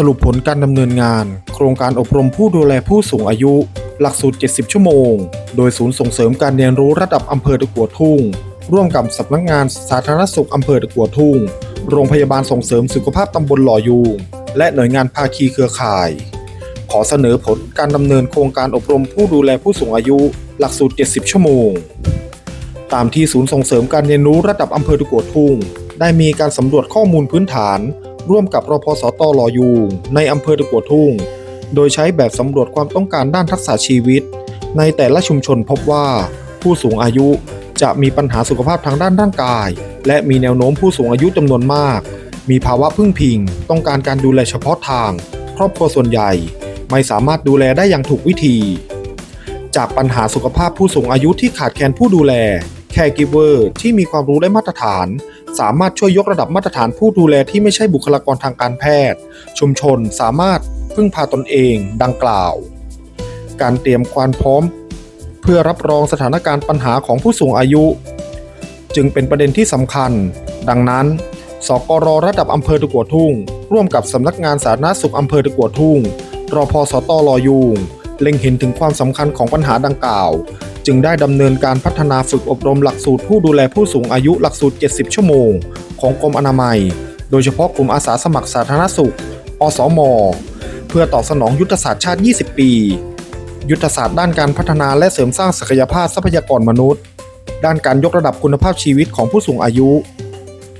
สรุปผลการดำเนินงาน โครงการอบรมผู้ดูแลผู้สูงอายุ หลักสูตร 70 ชั่วโมง โดยศูนย์ส่งเสริมการเรียนรู้ระดับอำเภอตะกัวทุ่ง ร่วมกับสำนักงานสาธารณสุขอำเภอตะกัวทุ่ง โรงพยาบาลส่งเสริมสุขภาพตำบลหล่อยูงและหน่วยงานภาคีเครือข่าย ขอเสนอผลการดำเนินโครงการอบรมผู้ดูแลผู้สูงอายุ หลักสูตร 70 ชั่วโมง ตามที่ศูนย์ส่งเสริมการเรียนรู้ระดับอำเภอตะกัวทุ่ง ได้มีการสำรวจข้อมูลพื้นฐาน ร่วมกับรพสตลอยูงในอำเภอตะกัวทุ่ง โดยใช้แบบสำรวจความต้องการด้านทักษะชีวิต ในแต่ละชุมชนพบว่า ผู้สูงอายุจะมีปัญหาสุขภาพทางด้านร่างกาย และมีแนวโน้มผู้สูงอายุจำนวนมาก มีภาวะพึ่งพิง ต้องการการดูแลเฉพาะทาง ครอบครัวส่วนใหญ่ ไม่สามารถดูแลได้อย่างถูกวิธี จากปัญหาสุขภาพผู้สูงอายุที่ขาดแคลนผู้ดูแล แคร์กิเวอร์ที่มีความรู้และมาตรฐาน สามารถช่วยยกระดับมาตรฐานผู้ดูแลที่ไม่ใช่บุคลากรทางการแพทย์ ชุมชนสามารถพึ่งพาตนเองดังกล่าว การเตรียมความพร้อม เพื่อรับรองสถานการณ์ปัญหาของผู้สูงอายุ จึงเป็นประเด็นที่สำคัญ ดังนั้น สกรระดับอำเภอตะกัวทุ่ง ร่วมกับสำนักงานสาธารณสุขอำเภอตะกัวทุ่งรอพสตลอยูงเล็งเห็นถึงความสำคัญของปัญหาดังกล่าว จึงได้ดำเนินการพัฒนาฝึกอบรมหลักสูตรผู้ดูแลผู้สูงอายุหลักสูตร 70 ชั่วโมง ของกรมอนามัย โดยเฉพาะกลุ่มอาสาสมัครสาธารณสุข อสม เพื่อตอบสนองยุทธศาสตร์ชาติ 20 ปี ยุทธศาสตร์ด้านการพัฒนาและเสริมสร้างศักยภาพทรัพยากรมนุษย์ ด้านการยกระดับคุณภาพชีวิตของผู้สูงอายุ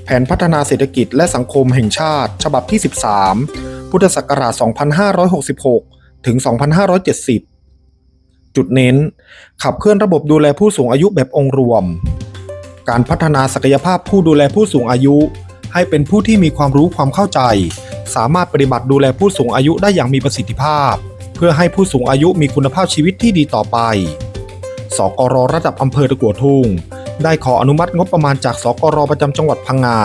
แผนพัฒนาเศรษฐกิจและสังคมแห่งชาติ ฉบับที่ 13 พุทธศักราช 2566 ถึง 2570 จุดเน้น ขับเคลื่อนระบบดูแลผู้สูงอายุแบบองค์รวม การพัฒนาศักยภาพผู้ดูแลผู้สูงอายุ ให้เป็นผู้ที่มีความรู้ความเข้าใจ สามารถปฏิบัติดูแลผู้สูงอายุได้อย่างมีประสิทธิภาพ เพื่อให้ผู้สูงอายุมีคุณภาพชีวิตที่ดีต่อไป สกรระดับอำเภอตะกัวทุ่งได้ขออนุมัติงบประมาณจากสกรประจำจังหวัดพังงา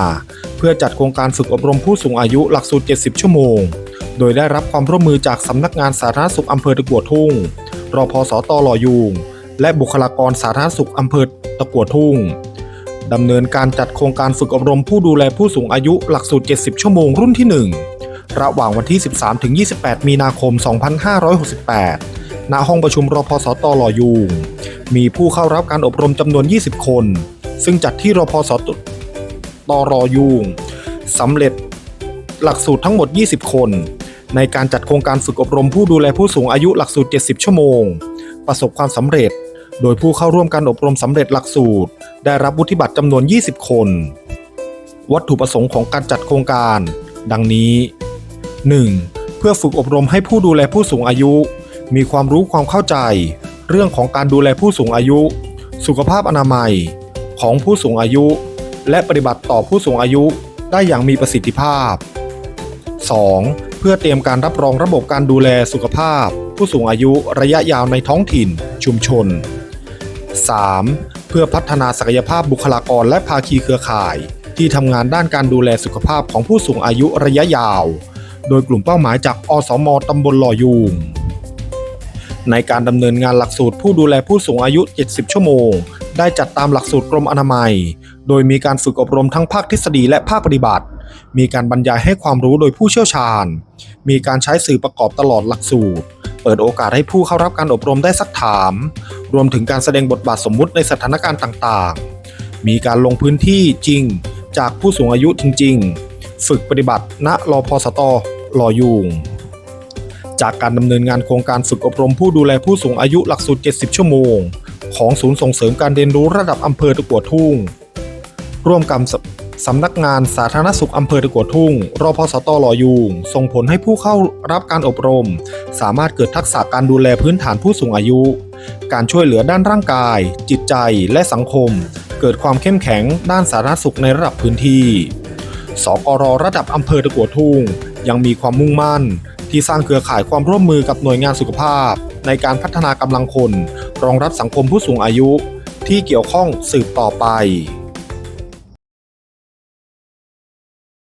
เพื่อจัดโครงการฝึกอบรมผู้สูงอายุหลักสูตร 70 ชั่วโมง โดยได้รับความร่วมมือจากสำนักงานสาธารณสุขอำเภอตะกัวทุ่ง รอพสตหลอยูงและบุคลากรสาธารณสุขอำเภอตะกัวทุ่งดำเนินการจัดโครงการฝึกอบรมผู้ดูแลผู้สูงอายุหลักสูตร 70 ชั่วโมงรุ่นที่ 1 ระหว่างวันที่ 13-28 มีนาคม 2568 ณ ห้องประชุมรพสตหลอยูงมีผู้เข้ารับการอบรมจำนวน 20 คน ซึ่งจัดที่รพสตตรยูงสำเร็จหลักสูตรทั้งหมด 20 คน ในการจัดโครงการฝึกอบรมผู้ดูแลผู้สูงอายุหลักสูตร 70 ชั่วโมง ประสบความสำเร็จ โดยผู้เข้าร่วมการอบรมสำเร็จหลักสูตร ได้รับวุฒิบัตรจำนวน 20 คน วัตถุประสงค์ของการจัดโครงการ ดังนี้ 1. เพื่อฝึกอบรมให้ผู้ดูแลผู้สูงอายุ มีความรู้ความเข้าใจ เรื่องของการดูแลผู้สูงอายุ สุขภาพอนามัย ของผู้สูงอายุ และปฏิบัติต่อผู้สูงอายุได้อย่างมีประสิทธิภาพ 2. เพื่อเตรียมการรับรองระบบการดูแลสุขภาพ ผู้สูงอายุระยะยาวในท้องถิ่น ชุมชน 3. เพื่อพัฒนาศักยภาพบุคลากรและภาคีเครือข่าย ที่ทำงานด้านการดูแลสุขภาพของผู้สูงอายุระยะยาว โดยกลุ่มเป้าหมายจากอสมตำบลหล่อยูงในการดำเนินงานหลักสูตรผู้ดูแลผู้สูงอายุ 70 ชั่วโมง ได้จัดตามหลักสูตรกรมอนามัย โดยมีการฝึกอบรมทั้งภาคทฤษฎีและภาคปฏิบัติ มีการบรรยายให้ความรู้โดยผู้เชี่ยวชาญ มีการใช้สื่อประกอบตลอดหลักสูตร เปิดโอกาสให้ผู้เข้ารับการอบรมได้ซักถาม รวมถึงการแสดงบทบาทสมมุติในสถานการณ์ต่างๆ มีการลงพื้นที่จริง จากผู้สูงอายุจริง ๆ ฝึกปฏิบัติ ณ รพสตลอยูงจากการดำเนินงานโครงการฝึกอบรมผู้ดูแลผู้สูงอายุหลักสูตร 70 ชั่วโมง ของศูนย์ส่งเสริมการเรียนรู้ระดับอำเภอตะกัวทุ่ง ร่วมกับ สำนักงานสาธารณสุขอำเภอตะกัวทุ่ง รพสตลอยูงส่งผลให้ผู้เข้ารับการอบรม สามารถเกิดทักษะการดูแลพื้นฐานผู้สูงอายุ การช่วยเหลือด้านร่างกาย จิตใจและสังคม เกิดความเข้มแข็งด้านสาธารณสุขในระดับพื้นที่สกรระดับอำเภอตะกัวทุ่ง ยังมีความมุ่งมั่น ที่สร้างเครือข่ายความร่วมมือกับหน่วยงานสุขภาพ ในการพัฒนากำลังคน รองรับสังคมผู้สูงอายุ ที่เกี่ยวข้องสืบต่อไป